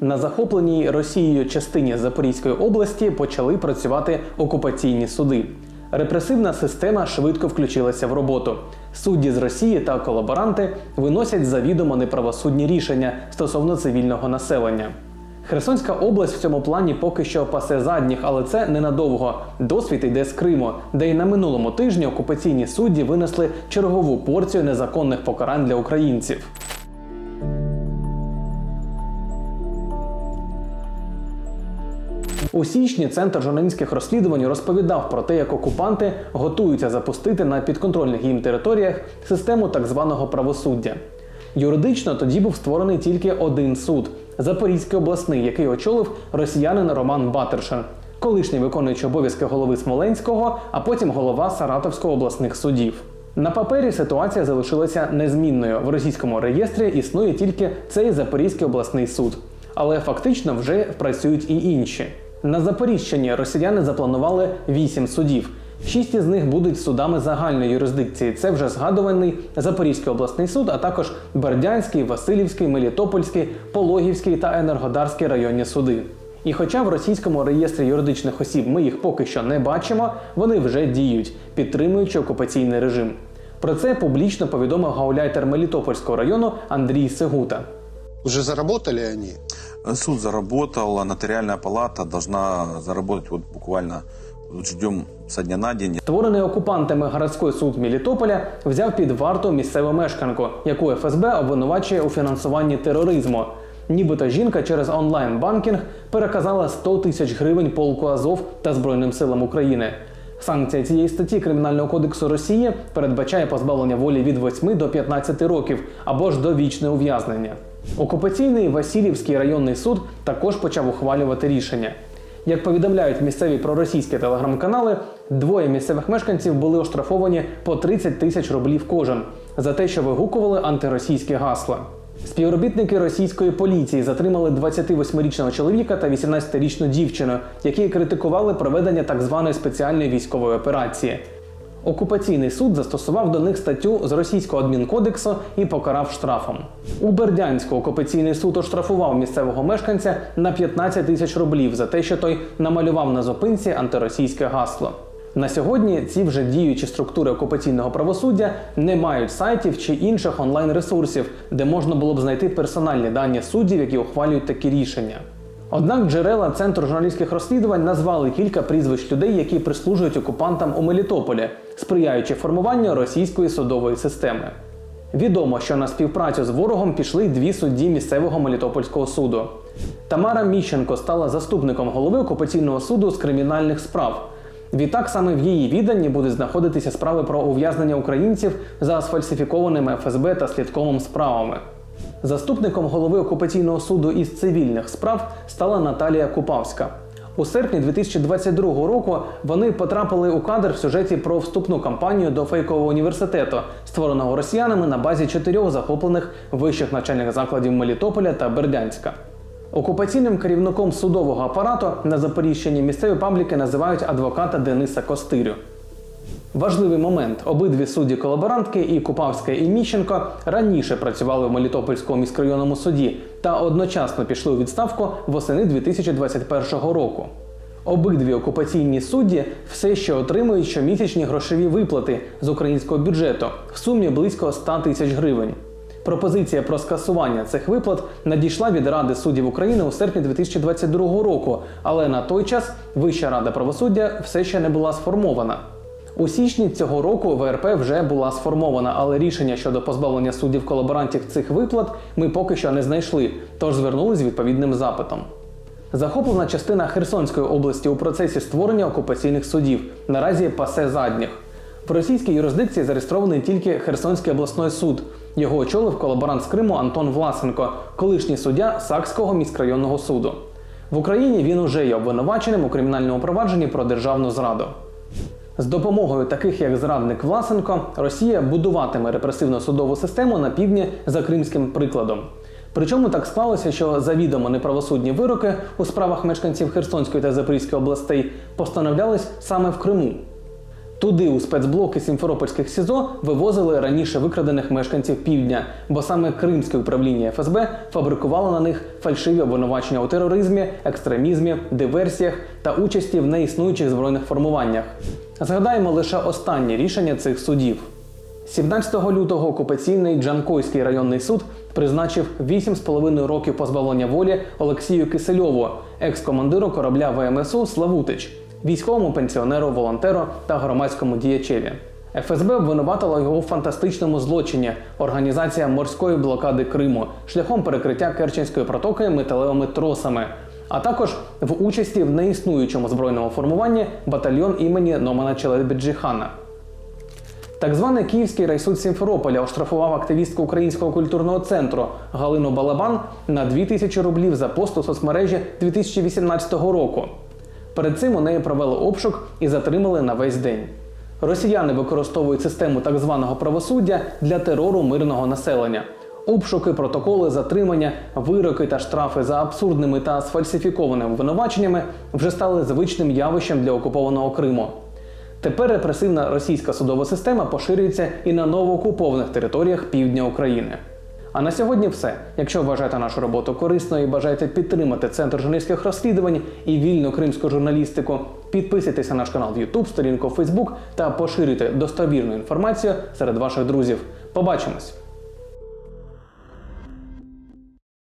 На захопленій Росією частині Запорізької області почали працювати окупаційні суди. Репресивна система швидко включилася в роботу. Судді з Росії та колаборанти виносять завідомо неправосудні рішення стосовно цивільного населення. Херсонська область в цьому плані поки що пасе задніх, але це ненадовго. Досвід йде з Криму, де й на минулому тижні окупаційні судді винесли чергову порцію незаконних покарань для українців. У січні центр журналістських розслідувань розповідав про те, як окупанти готуються запустити на підконтрольних їм територіях систему так званого правосуддя. Юридично тоді був створений тільки один суд Запорізький обласний, який очолив росіянин Роман Батершин, колишній виконуючий обов'язки голови Смоленського, а потім голова Саратовського обласних судів. На папері ситуація залишилася незмінною. В російському реєстрі існує тільки цей Запорізький обласний суд, але фактично вже працюють і інші. На Запоріжчині росіяни запланували вісім судів. Шість із них будуть судами загальної юрисдикції. Це вже згадуваний Запорізький обласний суд, а також Бердянський, Васильівський, Мелітопольський, Пологівський та Енергодарський районні суди. І хоча в російському реєстрі юридичних осіб ми їх поки що не бачимо, вони вже діють, підтримуючи окупаційний режим. Про це публічно повідомив гауляйтер Мелітопольського району Андрій Сегута. Уже заработали они? Суд заработал, нотариальная палата должна заработать вот буквально вот ждем со дня на день. Створений окупантами городський суд Мелітополя взяв під варту місцеву мешканку, яку ФСБ обвинувачує у фінансуванні тероризму. Нібито жінка через онлайн-банкінг переказала 100 тисяч гривень полку Азов та Збройним силам України. Санкція цієї статті Кримінального кодексу Росії передбачає позбавлення волі від 8 до 15 років або ж довічне ув'язнення. Окупаційний Васильівський районний суд також почав ухвалювати рішення. Як повідомляють місцеві проросійські телеграм-канали, двоє місцевих мешканців були оштрафовані по 30 тисяч рублів кожен за те, що вигукували антиросійські гасла. Співробітники російської поліції затримали 28-річного чоловіка та 18-річну дівчину, які критикували проведення так званої спеціальної військової операції. Окупаційний суд застосував до них статтю з російського адмінкодексу і покарав штрафом. У Бердянську окупаційний суд оштрафував місцевого мешканця на 15 тисяч рублів за те, що той намалював на зупинці антиросійське гасло. На сьогодні ці вже діючі структури окупаційного правосуддя не мають сайтів чи інших онлайн-ресурсів, де можна було б знайти персональні дані суддів, які ухвалюють такі рішення. Однак джерела Центру журналістських розслідувань назвали кілька прізвищ людей, які прислужують окупантам у Мелітополі, сприяючи формуванню російської судової системи. Відомо, що на співпрацю з ворогом пішли дві судді місцевого Мелітопольського суду. Тамара Міщенко стала заступником голови окупаційного суду з кримінальних справ. Відтак саме в її відданні будуть знаходитися справи про ув'язнення українців за сфальсифікованими ФСБ та слідковим справами. Заступником голови окупаційного суду із цивільних справ стала Наталія Купавська. У серпні 2022 року вони потрапили у кадр в сюжеті про вступну кампанію до фейкового університету, створеного росіянами на базі чотирьох захоплених вищих навчальних закладів Мелітополя та Бердянська. Окупаційним керівником судового апарату на Запоріжчині місцеві пабліки називають адвоката Дениса Костирю. Важливий момент: обидві судді колаборантки, і Купавська, і Міщенко раніше працювали в Мелітопольському міськрайонному суді та одночасно пішли у відставку восени 2021 року. Обидві окупаційні судді все ще отримують щомісячні грошові виплати з українського бюджету в сумі близько 100 тисяч гривень. Пропозиція про скасування цих виплат надійшла від Ради суддів України у серпні 2022 року, але на той час Вища рада правосуддя все ще не була сформована. У січні цього року ВРП вже була сформована, але рішення щодо позбавлення суддів колаборантів цих виплат ми поки що не знайшли, тож звернулись з відповідним запитом. Захоплена частина Херсонської області у процесі створення окупаційних судів наразі пасе задніх. В російській юрисдикції зареєстрований тільки Херсонський обласний суд. Його очолив колаборант з Криму Антон Власенко, колишній суддя Сакського міськрайонного суду. В Україні він уже є обвинуваченим у кримінальному провадженні про державну зраду. З допомогою таких як зрадник Власенко Росія будуватиме репресивну судову систему на півдні за кримським прикладом. Причому так склалося, що завідомо неправосудні вироки у справах мешканців Херсонської та Запорізької областей постановлялись саме в Криму. Туди у спецблоки сімферопольських СІЗО вивозили раніше викрадених мешканців півдня, бо саме Кримське управління ФСБ фабрикувало на них фальшиві обвинувачення у тероризмі, екстремізмі, диверсіях та участі в неіснуючих збройних формуваннях. Згадаємо лише останнє рішення цих судів. 17 лютого окупаційний Джанкойський районний суд призначив 8,5 років позбавлення волі Олексію Кисельову, екс-командиру корабля ВМСУ Славутич, військовому пенсіонеру, волонтеру та громадському діячеві. ФСБ обвинуватила його у фантастичному злочині організація морської блокади Криму шляхом перекриття Керченської протоки металевими тросами, а також в участі в неіснуючому збройному формуванні батальйон імені Номана Челебіджихана. Так званий Київський райсуд Сімферополя оштрафував активістку Українського культурного центру Галину Балабан на 2000 рублів за пост у соцмережі 2018 року. Перед цим у неї провели обшук і затримали на весь день. Росіяни використовують систему так званого правосуддя для терору мирного населення. Обшуки, протоколи, затримання, вироки та штрафи за абсурдними та сфальсифікованими обвинуваченнями вже стали звичним явищем для окупованого Криму. Тепер репресивна російська судова система поширюється і на новоокупованих територіях півдня України. А на сьогодні все. Якщо вважаєте нашу роботу корисною і бажаєте підтримати центр журналістських розслідувань і вільну кримську журналістику, підписуйтесь на наш канал в YouTube, сторінку в Facebook та поширюйте достовірну інформацію серед ваших друзів. Побачимось!